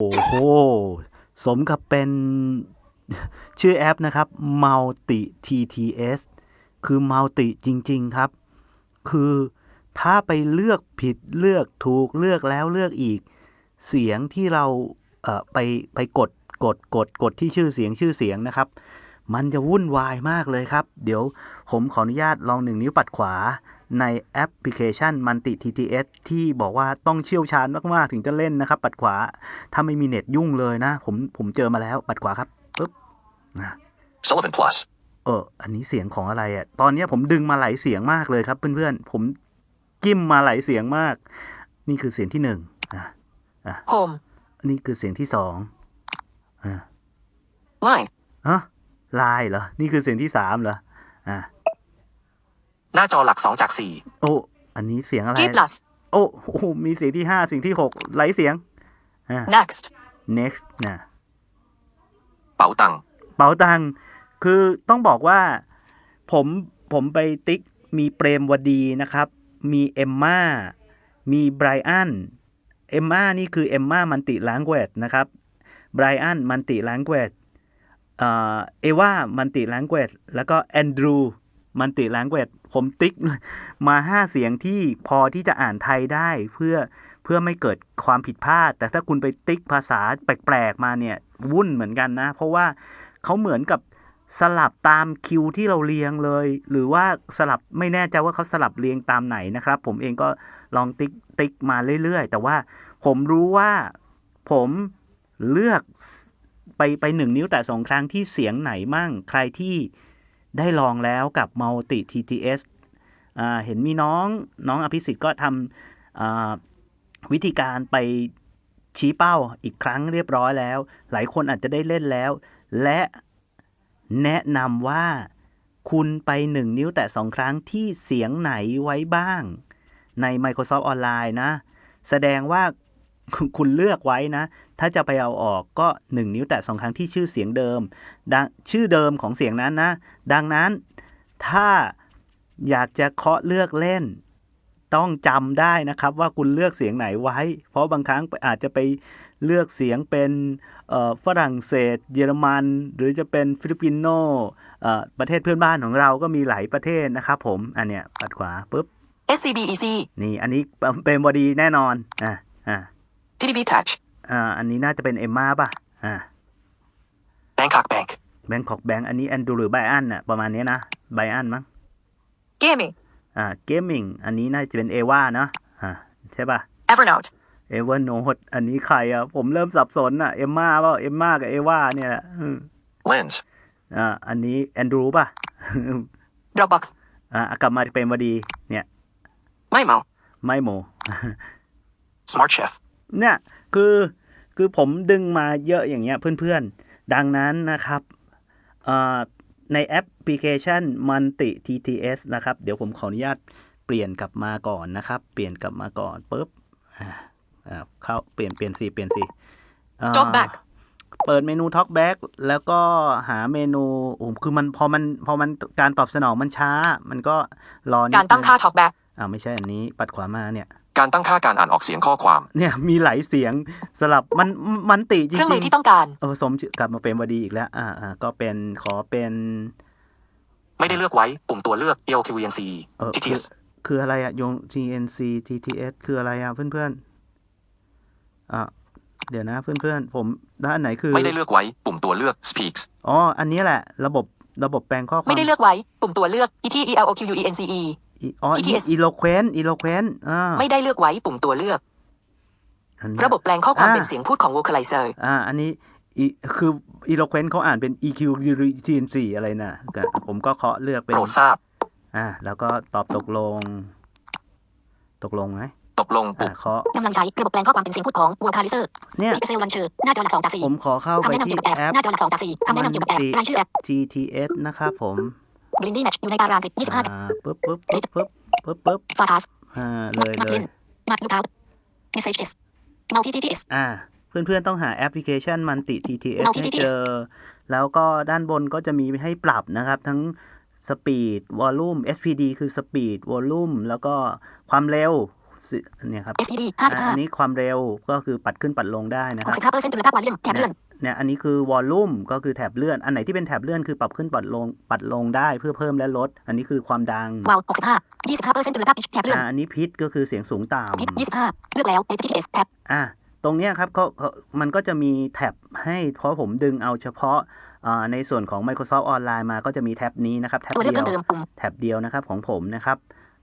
โอ้โห สมกับเป็นชื่อแอปนะครับ Multi TTS คือ Multi จริง ๆ ครับ คือถ้าไปเลือกผิดเลือกถูกเลือกแล้วเลือกอีก เสียงที่เราเไปไปกดกดกดกดที่ชื่อเสียงชื่อเสียงนะครับ มันจะวุ่นวายมากเลยครับ เดี๋ยวผมขออนุญาตลองหนึ่งนิ้วปัดขวา ในแอปพลิเคชัน Multi TTS ที่บอกว่าต้องเชี่ยวชาญมาก ๆ ถึงจะเล่นนะครับ ปัดขวา ถ้าไม่มีเน็ตยุ่งเลยนะ ผมผมเจอมาแล้ว ปัดขวาครับปึ๊บนะ Sullivan Plus. เออ อันนี้เสียงของอะไรอะ่ะ ตอนเนี้ยผมดึงมาหลายเสียงมากเลยครับ เพื่อน ๆ ผมจิ้มมาหลายเสียงมาก นี่คือเสียงที่หนึ่งอะ Home. อันนี้คือเสียงที่สองอ่า Line. ฮะลายเหรอ นี่คือเสียงที่สามเหรอ อ่า หน้าจอหลัก2จากโอ้อันนี้เสียงอะไร G plus. โอ้โอ้มีเสียงที่ห้าเสียงที่หกหลายเสียงอ่า Next. next นะ4เป๋าตังค์เป๋าตังค์คือต้องบอกว่าผมผมไปติ๊กมีเปรมวดีนะครับ มีเอมมามีไบรอันเอมมานี่คือเอมมามันติลังเกจนะครับไบรอันมันติลังเกจเอว่ามันติลังเกจแล้วก็แอนดรู มันติลังเกจผมติ๊กมาห้าเสียงที่พอที่จะอ่านไทยได้เพื่อเพื่อไม่เกิดความผิดพลาด แต่ถ้าคุณไปติ๊กภาษาแปลกๆมาเนี่ยวุ่นเหมือนกันนะ เพราะว่าเขาเหมือนกับสลับตามคิวที่เราเรียงเลย หรือว่าสลับไม่แน่ใจว่าเขาสลับเรียงตามไหนนะครับ ผมเองก็ลองติ๊กติ๊กมาเรื่อยๆ แต่ว่าผมรู้ว่าผมเลือกไปไปหนึ่งนิ้วแต่สองครั้งที่เสียงไหนมั่ง ใครที่ ได้ลองแล้วกับ Multi TTS อ่าเห็นมีน้องน้องอภิสิทธิ์ก็ทำวิธีการไปชี้เป้าอีกครั้งเรียบร้อยแล้ว หลายคนอาจจะได้เล่นแล้ว และแนะนำว่าคุณไปหนึ่งนิ้วแต่สองครั้งที่เสียงไหนไว้บ้าง ใน Microsoft ออนไลน์นะ แสดงว่า คุณเลือกไว้นะ ถ้าจะไปเอาออกก็ 1 นิ้วแตะสองครั้งที่ชื่อเสียงเดิมดังชื่อเดิมของเสียงนั้นนะ ดังนั้นถ้าอยากจะเคาะเลือกเล่น ต้องจำได้นะครับว่าคุณเลือกเสียงไหนไว้ เพราะบางครั้งอาจจะไปเลือกเสียงเป็นเอ่อฝรั่งเศส เยอรมัน หรือจะเป็นฟิลิปปินโนเอ่อประเทศเพื่อนบ้านของเราก็มีหลายประเทศนะครับผม อันเนี้ยปัดขวาปุ๊บ SCBEC. นี่อันนี้เป็นบอดีแน่นอนอ่าอ่า TDB Touch. อ่า อันนี้น่าจะเป็นเอมมาป่ะ อ่า Bangkok Bank แบงคอกแบงอันนี้แอนดูหรือไบอันน่ะประมาณนี้นะไบอันมั้ง Gaming. อ่าเกมมิ่งอันนี้น่าจะเป็นเอวาเนาะ อ่า ใช่ป่ะ Evernote. เอเวอร์โนดอันนี้ใครอะ ผมเริ่มสับสนอะ เอมมาเปล่าเอมมากับเอวาเนี่ยแหละอืม Lens อ่า อันนี้แอนดรูป่ะ Dropbox. อ่ากลับมาเป็นวดี เนี่ย Mimo. ไม่โม Smart Chef เนี่ยคือคือผมดึงมาเยอะอย่างเงี้ยเพื่อนๆ ดังนั้นนะครับเอ่อในแอปพลิเคชัน Multi TTS นะครับ เดี๋ยวผมขออนุญาตเปลี่ยนกลับมาก่อนนะครับ เปลี่ยนกลับมาก่อนปุ๊บอ่าอ่าเข้าเปลี่ยนเปลี่ยนสิเปลี่ยนสิเอ่อ Talkback. เปิดเมนู Talkback แล้วก็หาเมนูโอ้คือมันพอมันพอมันการตอบสนองมันช้า มันก็รอนิดการตั้งค่านึ Talkback. อ่าไม่ใช่อันนี้ปัดขวามาเนี่ย การตั้งค่าการอ่านออกเสียงข้อความ เนี่ยมีหลายเสียงสลับมันมันติจเครื่องมืริองที่ต้องการๆเออสมชื่อกลับมาเป็นวดีอีกแล้ว อ่าอ่าก็เป็นขอเป็น ไม่ได้เลือกไว้ปุ่มตัวเลือก ELQVNC เออคือ TTS คืออะไรอะยง GNC TTS คืออะไรอะเพื่อนๆอะเดี๋ยวนะเพื่อนๆ ผมด้านไหนคือไม่ได้เลือกไว้ปุ่มตัวเลือก Speaks อ๋ออันนี้แหละ ระบบระบบแปลงข้อความ ไม่ได้เลือกไว้ ปุ่มตัวเลือก E T E L O Q U E N C E อีอ๋อ TTS eloquent eloquent อ่า ไม่ได้เลือกไว้ปุ่มตัวเลือก อันนี้ระบบแปลงข้อความอ่าเป็นเสียงพูดของ Vocalizer อ่า อันนี้อีคือ eloquent เขาอ่านเป็น EQ GNC อะไรนะก็ผมก็เคาะเลือกเป็นโปรดทราบ อ่า แล้วก็ตอบตกลง ตกลงไหมตกลงอ่าปุ่มเคาะ กำลังใช้ระบบแปลงข้อความเป็นเสียงพูดของ Vocalizer เนี่ย Pixel Launcher หน้าจอหลัก2จากผมขอเข้า4ไปคำแนะนำที่เกี่ยวกับแอปแอป หน้าจอหลัก2จาก4คำแนะนำเกี่ยวกับแอปรายชื่อแอป TTS นะครับผม Blindy Match อยู่ในตารางติด25อ่าปึ๊บปึ๊บปึ๊บปึ๊บปึ๊บปึ๊บ Forecast อ่าเลยเลย Mark Lookout Messages Multi TTS อ่าเพื่อนๆ ต้องหาแอปพลิเคชัน Multi TTS Multi ให้ TTS เจอ แล้วก็ด้านบนก็จะมีให้ปรับนะครับ ทั้ง Speed Volume SPD คือ Speed Volume แล้วก็ความเร็วสิเนี่ยครับ SPD อะ55อันนี้ความเร็วก็คือปัดขึ้นปัดลงได้นะครับ 65%จุลภาพวาเลียมแถบเลื่อนเนี่ยอันนี้คือวอลลุ่มก็คือแถบเลื่อน อันไหนที่เป็นแถบเลื่อนคือปรับขึ้นปัดลงปัดลงได้เพื่อเพิ่มและลด อันนี้คือความดังวาล์ว65 25%จุลภาพแถบเลื่อนอ่าอันนี้พิษก็คือเสียงสูงต่พิษ25เลือกแล้ว HTTPS แท็บำอ่าตรงเนี้ยครับเขาเขามันก็จะมีแท็บให้เพราะผมดึงเอาเฉพาะอ่าในส่วนของ Microsoft ออนไลน์มาก็จะมีแท็บนี้นะครับ แท็บตัวเลือกเดียเพิ่วมเติมปุ่มแท็บเดียวนะครับของผมนะครับ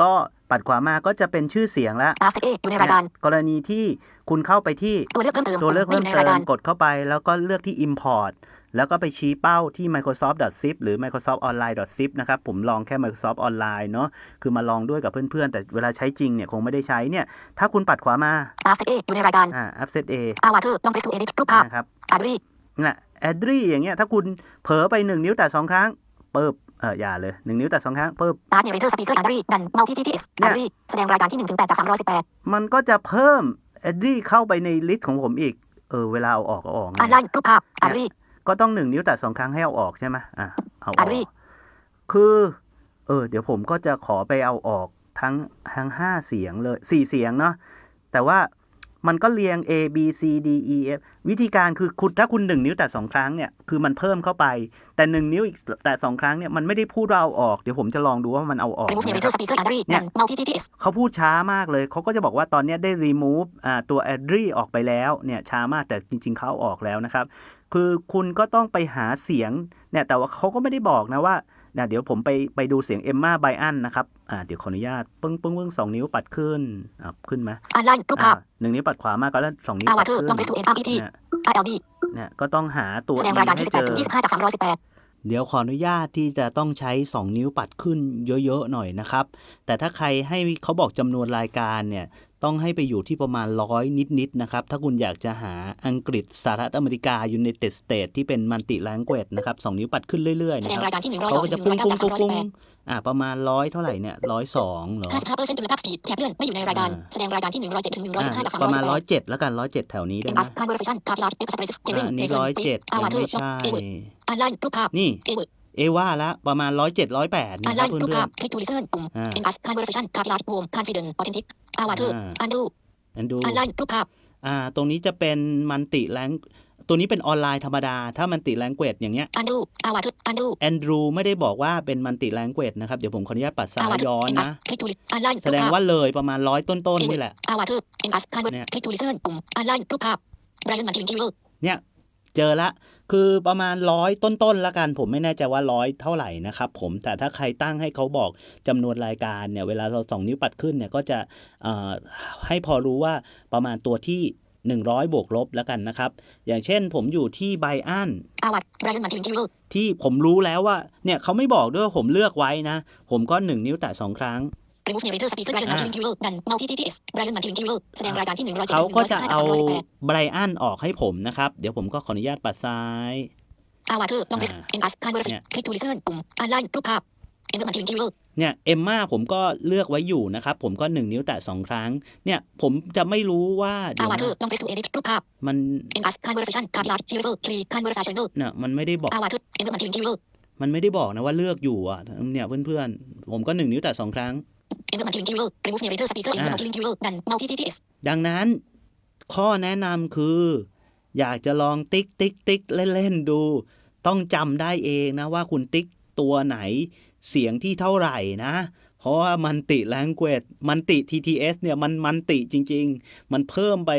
ก็ ปัดขวามาก็จะเป็นชื่อเสียงแล้ว RCA อยู่ในรายการกรณีที่คุณเข้าไปที่ตัวเลือกเพิ่มเติมตัวเลือกไม่เพิ่อมยู่ในเติรายมการกดเข้าไป แล้วก็เลือกที่ import แล้วก็ไปชี้เป้าที่ microsoft.zip หรือ microsoft online.zip นะครับ ผมลองแค่ microsoft online เนาะคือมาลองด้วยกับเพื่อนๆ แต่เวลาใช้จริงเนี่ย คงไม่ได้ใช้เนี่ย ถ้าคุณปัดขวามา RCA อยู่ในรายการอ่า offset a อาวาเธอร์ลองไปสู่ edit รูปภาพนะครับอารีนั่นแหละ adri อย่างเงี้ยถ้าคุณเผลอไป1นิ้วแต่สองครั้งปึ๊บ เอออย่าเลย1นิ้วแต่สองครั้งปึ๊บตาร์ทเนเรเตอร์สปีกเกอร์อารีดันเมาที่ TTS เนี่ยอารีแสดงรายการที่1ถึง8จาก318มันก็จะเพิ่ม adri เข้าไปในลิสต์ของผมอีก เออ เวลาเอาออกก็ออกไงอ่านไล่รูปภาพอารีก็ต้องหนึ่งนิ้วแต่สองครั้งให้เอาออกใช่ไหมอะเอาอออะกรีคือ เออ เดี๋ยวผมก็จะขอไปเอาออกทั้งทั้งห้าเสียงเลยสี่เสียงเนาะแต่ว่า มันก็เรียง A B C D E F วิธีการคือคุณถ้าคุณหนึ่งนิ้วแต่สองครั้งเนี่ยคือมันเพิ่มเข้าไป แต่หนึ่งนิ้วอีกแต่สองครั้งเนี่ยมันไม่ได้พูดว่าเอาออก เดี๋ยวผมจะลองดูว่ามันเอาออก remove นะ narrator ครับ speaker อารีเนี่ดัยนเมาที่ TTS เขาพูดช้ามากเลย เขาก็จะบอกว่าตอนเนี้ยได้ remove อ่าตัว a d r i ออกไปแล้วเนี่ยช้ามากแต่จริง ๆเขาเอาออกแล้วนะครับ คือคุณก็ต้องไปหาเสียงเนี่ยแต่ว่าเขาก็ไม่ได้บอกนะว่าเนี่ยเดี๋ยวผมไปไปดูเสียงเอมมาไบอันนะครับอ่าเดี๋ยวขออนุญาตปึ้งปึ้งปึ้งสองนิ้วปัดขึ้นอ่าขึ้นไหมอ่านไล่รูปภาอ่าพหนึ่งนิ้วปัดขวามากก็แล้วสองนิ้วอ่าปัด water ขึ้นลองไปสู่ Enter ET เนี่ย ILD เนี่ยก็ต้องหาตัวแสดง E รายการให้ที่เจ18ถึอง25จาก318เดี๋ยวขออนุญาตที่จะต้องใช้ 2 นิ้วปัดขึ้นเยอะ ๆ หน่อยนะครับ แต่ถ้าใครให้เขาบอกจำนวนรายการเนี่ย ต้องให้ไปอยู่ที่ประมาณร้อยนิดๆนะครับ ถ้าคุณอยากจะหาอังกฤษสหรัฐอเมริกา United States ที่เป็นมัลติแลงเกจนะครับ2นิ้วปัดขึ้นเรื่อยๆแสนะดงครับรายการที่102เขาก็ถึจะงปุ้ง109ปุ้งจากปุ้งปุ้ง318อ่าประมาณร้อยเท่าไหร่เนี่ยร้อยสองเหรอ55%จุลภาพสปีดแถบเลื่อนไม่อยู่ในรายการอ่าแสดงรายการที่107ถึงอ่า115จากประมาณร้อย318เจ็ดแล้วกันร้อยเจ็ดแถวนี้ได้ไหม MS conversation card large expressive อ่า hearing อันนี้ listen ร้อยเจ็ดอ่ายัง water ไม่ใช่เอเวิร์ดอ่านไล่รูปภาพนี่ เอเวิร์ดเอว่าละประมาณร้อยเจ็ดร้อยแปดอ่านะนคไล่รับรูปเพื่อภานพ click to listen ปุ่มๆอ่า MS conversation card large warm confident authentic อ่า water อ่าอ่านรูปอันดูอ่านไล่รูปภาพอ่า ตรงนี้จะเป็นมันติแลงตัวนี้เป็นออนไลน์ธรรมดา ถ้ามันติแลงเกจอย่างเงี้ยอ่านรูปอ่า water อ่านรูปแอนดรูไม่ได้บอกว่าเป็นมันติแลงเกจนะครับ เดี๋ยวผมขออนุญาตปัดซ้าอ่าย water ย้อน MS นะ click to listen อ่านไล่แสรูปดงภาพว่าเลยประมาณร้อยต้นๆนี่แหละอ่า water MS convert เนี่ย click to listen ปุ่มอ่านไล่รูปภาพ Brian Martin Killer เนี่ย เจอละ คือประมาณร้อยต้นๆละกัน ผมไม่แน่ใจว่าร้อยเท่าไหร่นะครับผมแต่ถ้าใครตั้งให้เขาบอกจำนวนรายการเนี่ยเวลาเราสองนิ้วปัดขึ้นเนี่ยก็จะให้พอรู้ว่าประมาณตัวที่ 100 บวกลบแล้วกันนะครับ อย่างเช่นผมอยู่ที่ไบอันอ่า water Brian Martin Killer ที่ผมรู้แล้วว่าเนี่ยเขาไม่บอกด้วยว่าผมเลือกไว้นะ ผมก็หนึ่งนิ้วแตะสองครั้ง remove narrator speaker Brian Martin Killer ดัน multi TTS Brian Martin Killer แสดงรายการที่107ถึงเขาก็จะ115เอาจาก318ไบรอันออกให้ผมนะครับ เดี๋ยวผมก็ขออนุญาตปัดซ้ายอ่า water ลองไปอ่า MS conversation เนี่ย click to listen ปุ่มอ่านไล่รูปภาพ Enter Martin Killer เนี่ยเอมมาผมก็เลือกไว้อยู่นะครับ ผมก็หนึ่งนิ้วแตะสองครั้ง เนี่ยผมจะไม่รู้ว่าเดี๋อ่ายว water นะลองไปสู่ edit รูปภาพมัน MS conversation card large zero key conversation เนี่ยมันไม่ได้บอกอ่า water Enter Martin Killer มันไม่ได้บอกนะว่าเลือกอยู่อะเนี่ยเพื่อนๆผมก็หนึ่งนิ้วแตะสองครั้ง Enter Martin Killer remove narrator speaker Enter Martin Killer ดัน multi TTS ดังนั้น ข้อแนะนำคือ อยากจะลองติ๊กติ๊กติ๊กเล่นๆดู ต้องจำได้เองนะว่าคุณติ๊กตัวไหนเสียงที่เท่าไหร่นะ เพราะว่ามันติ language มันติ TTS เนี่ย มันมันติจริง ๆ มันเพิ่มไป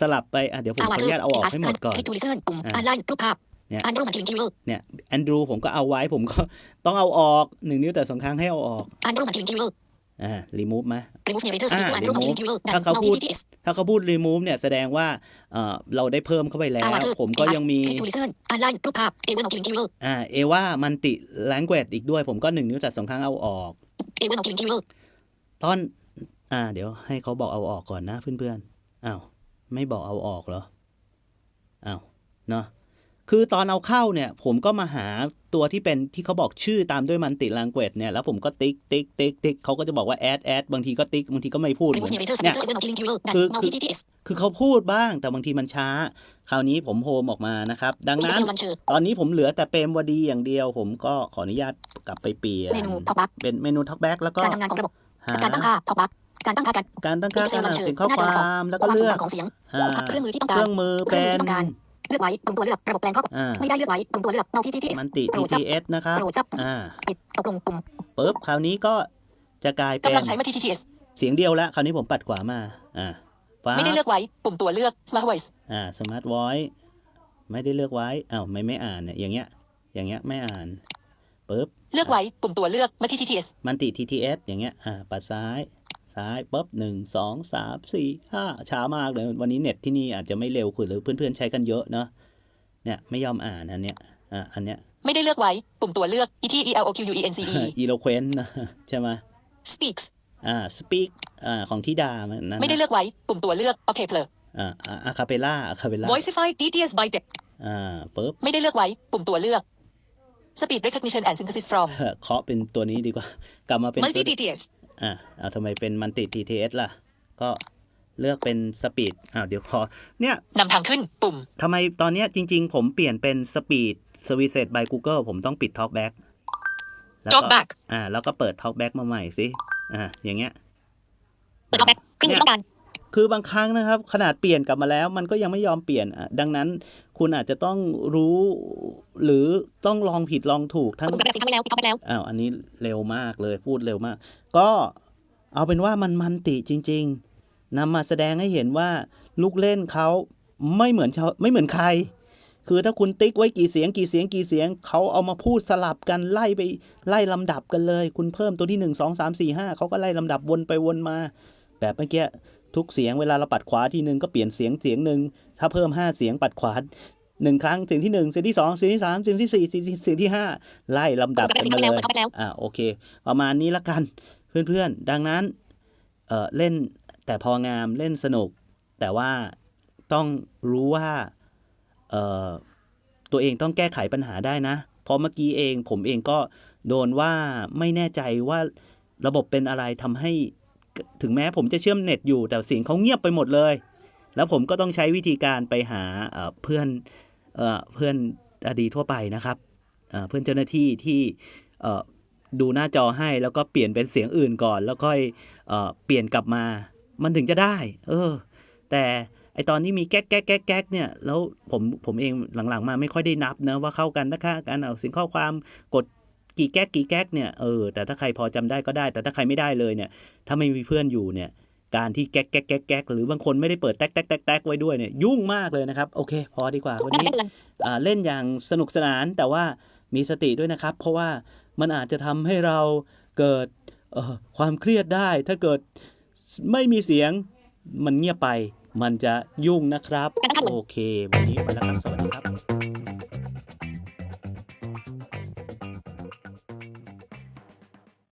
สลับไป อะ เดี๋ยวผมอ่าขออ water นุญาตเอาออก MS ให้หมดก่อน click to listen ปุ่มอ่าอ่านไล่รูปภาพเนี่ยอ่านรูป Martin Killer เนี่ยแอนดรูผมก็เอาไว้ผมก็ต้องเอาออกหนึ่งนิ้วแต่สองครั้งให้เอาออกอ่านรูป Martin Killer อ่า remove ไหม remove narrator อ่า speaker อ่านรูป Martin remove Killer ดันถ้าเขาพู multi ด TTS ถ้าเขาพูด remove เนี่ยแสดงว่าเอ่อเราได้เพิ่มเข้าไปแล้อ่าว water ผมก็ยังมี click to listen อ่านไล่รูปภาพ Ever Martin Killer อ่าเอว่ามันติ language อีกด้วย ผมก็หนึ่งนิ้วแต่สองครั้งเอาออก Ever Martin Killer ตอน อ่า เดี๋ยวให้เขาบอกเอาออกก่อนนะเพื่อนๆอ้าวไม่บอกเอาออกเหรออ้าวเนาะ คือตอนเอาเข้าเนี่ยผมก็มาหาตัวที่เป็นที่เขาบอกชื่อตามด้วยมันติลังเกตเนี่ยแล้วผมก็ติ๊กติ๊กติ๊กติ๊กเขาก็จะบอกว่าแอดแอดบางทีก็ติ๊กบางทีก็ไม่พูดเหมื remove อน narrator เนี่ย speaker Ever Martin Killer ดันคือ multi TTS คือเขาพูดบ้างแต่บางทีมันช้า คราวนี้ผมโฮมออกมานะครับ ดังนั้น Excel launcher ตอนนี้ผมเหลือแต่เปรมวดีอย่างเดียว ผมก็ขออนุญาตกลับไปเปลี่ยนเมนู talkback เป็นเมนูท็อกแบ็กแล้วก็การทำงานของระบบหาการตั้งค่า talkback การตั้งค่าการการตั้งค่าการอ่านเสียงข้อหน้าคจอสองวามแล้วก็ความเลืสูงอกต่ำของเสียงอ่าเครื่องมือที่ต้องเคการรื่องมือเครื่เป็องมือที่นต้องการ เลือกไว้ปุ่มตัวเลือกระบบแปลงข้ออ่าไม่ได้เลือกไว้ปุ่มตัวเลือก multi TTS มันติโปรดซับ TTS นะครับโปรดซับอ่าปิดตกลงปุ่มปุ๊บคราวนี้ก็จะกลายเป็นกำลังใช้ multi TTS เสียงเดียวแล้วคราวนี้ผมปัดขวามาอ่าฟ้าไม่ได้เลือกไว้ปุ่มตัวเลือก smart voice อ่า smart voice ไม่ได้เลือกไว้อ้าวไม่ไม่อ่านเนี่ยอย่างเงี้ย อย่างเงี้ยไม่อ่านปุ๊บเลือกไว้ปุ่มตัวเลือก multi TTS มันติ TTS อย่างเงี้ยอ่าปัดซ้าย ซ้ายปุ๊บหนึ่งสองสามสี่ห้าช้ามากเลย วันนี้เน็ตที่นี่อาจจะไม่เร็วคุยหรือเพื่อนๆใช้กันเยอะเนาะเนี่ยไม่ยอมอ่านอันเนี้ยอ่าอันเนี้ยไม่ได้เลือกไว้ ปุ่มตัวเลือก e t e l o q u e n c e eloquent นะใช่ไหม speaks อ่า speak อ่าของที่ดามันนั่นไม่ได้นะเลือกไว้ ปุ่มตัวเลือก OK play อ่าอะคาเปล่าอะคาเปล่า voicify TTS by depth อ่าปุ๊บไม่ได้เลือกไว้ ปุ่มตัวเลือก speed recognition and synthesis from เคาะเป็นตัวนี้ดีกว่า กลับมาเป็น multi ตัว TTS อะเอาทำไมเป็นมันติ TTS ล่ะ ก็เลือกเป็นสปีดอ่าเดี๋ยวขอ เนี่ยนำทางขึ้นปุ่มทำไมตอนเนี้ยจริง ๆ ผมเปลี่ยนเป็นสปีด Services by Google ผมต้องปิด Talkback แล้วก็ Talkback อ่า แล้วก็เปิด Talkback มาใหม่สิ อ่า อย่างเงี้ย เปิด talkback เครื่องมือที่ต้องการ คือบางครั้งนะครับ ขนาดเปลี่ยนกลับมาแล้ว มันก็ยังไม่ยอมเปลี่ยนอะดังนั้น คุณอาจจะต้องรู้หรือต้องลองผิดลองถูกทั้งปุ่มกระดาษสีทำไปแล้วปิด talkback แล้วอ้าวอันนี้เร็วมากเลยพูดเร็วมาก ก็เอาเป็นว่ามันมันติจริง ๆนำมาแสดงให้เห็นว่าลูกเล่นเขาไม่เหมือนชาวไม่เหมือนใคร คือถ้าคุณติ๊กไว้กี่เสียงกี่เสียงกี่เสียงเขาเอามาพูดสลับกันไล่ไปไล่ลำดับกันเลย คุณเพิ่มตัวที่หนึ่งสองสามสี่ห้าเขาก็ไล่ลำดับวนไปวนมา แบบเมื่อกี้ ทุกเสียงเวลาเราปัดขวาทีหนึ่งก็เปลี่ยนเสียงเสียงหนึ่งถ้าเพิ่มห้าเสียงปัดขวาหนึ่งครั้งเสียงที่หนึ่งเสียงที่สองเสียงที่สามเสียงที่สี่เสียงที่เสียงที่ห้าไล่ลำดับกันมาเลยเปิด talkback แล้วอ่าโอเค ประมาณนี้ละกันเพื่อนๆ ดังนั้นเออเล่นแต่พองามเล่นสนุก แต่ว่าต้องรู้ว่าเออตัวเองต้องแก้ไขปัญหาได้นะเพราะเมื่อกี้เองผมเองก็โดนว่าไม่แน่ใจว่าระบบเป็นอะไรทำให้ ถึงแม้ผมจะเชื่อมเน็ตอยู่แต่เสียงเขาเงียบไปหมดเลย แล้วผมก็ต้องใช้วิธีการไปหาเพื่อนเพื่อนอดีทั่วไปนะครับเพื่อนเจ้าหน้าที่ที่ดูหน้าจอให้แล้วก็เปลี่ยนเป็นเสียงอื่นก่อน แล้วค่อยเอ่อเปลี่ยนกลับมา มันถึงจะได้ เออ แต่ไอตอนนี้มีแก๊กแก๊กแก๊กแก๊กเนี่ยแล้วผมผมเองหลังๆ มาไม่ค่อยได้นับนะว่าเข้ากันนะคะการเอาเสียงข้อความกด กี่แก๊กกี่แก๊กเนี่ยเออแต่ถ้าใครพอจำได้ก็ได้ แต่ถ้าใครไม่ได้เลยเนี่ย ถ้าไม่มีเพื่อนอยู่เนี่ย การที่แก๊กแก๊กแก๊กแก๊กหรือบางคนไม่ได้เปิดแท็กแท็กแท็กแท็กไว้ด้วยเนี่ยยุ่งมากเลยนะครับ โอเค พอดีกว่าวันแจ้งนี้เตือนอ่าเล่นอย่างสนุกสนานแต่ว่ามีสติด้วยนะครับ เพราะว่ามันอาจจะทำให้เราเกิดเอ่อความเครียดได้ ถ้าเกิดไม่มีเสียงมันเงียบไป มันจะยุ่งนะครับ โอเค วันนี้ไปแล้วครับสวัสดี